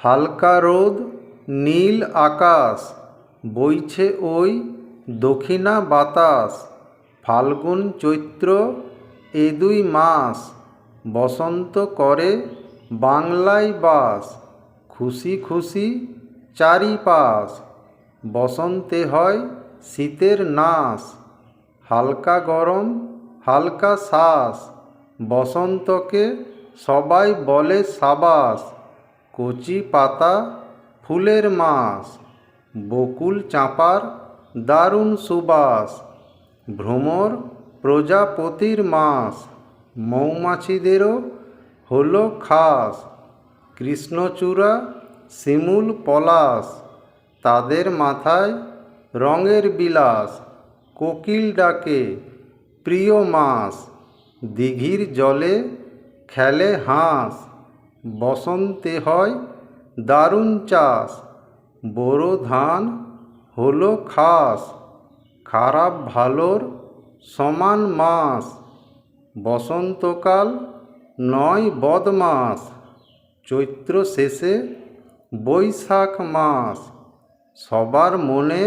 হালকা রোদ, নীল আকাশ, বইছে ওই দক্ষিণা বাতাস, ফাল্গুন চৈত্র এ দুই মাস, বসন্ত করে বাংলায় বাস, খুশি খুশি চারিপাশ, বসন্তে হয় শীতের নাশ, হালকা গরম, হালকা শ্বাস, বসন্তকে সবাই বলে সাবাস। কচি পাতা, ফুলের মাস বকুল চাঁপার, দারুণ সুবাস, ভ্রমর প্রজাপতির মাস মৌমাছিদেরও হলো খাস, কৃষ্ণচূড়া, শিমুল পলাশ, তাদের মাথায় রঙের বিলাস, কোকিল ডাকে, প্রিয় মাস দিঘির জলে খেলে হাঁস। বসন্তে হয় দারুণ চাষ, বোরো ধান হলো খাস, খারাপ ভালোর সমান মাস, বসন্তকাল নয় বদমাস, চৈত্র শেষে বৈশাখ মাস, সবার মনে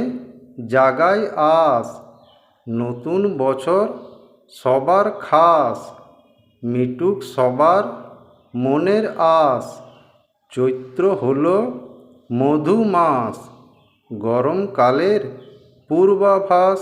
জাগায় আস, নতুন বছর সবার খাস, মিটুক সবার মনের আস চৈত্র হল মধু মাস গরমকালের পূর্বাভাস।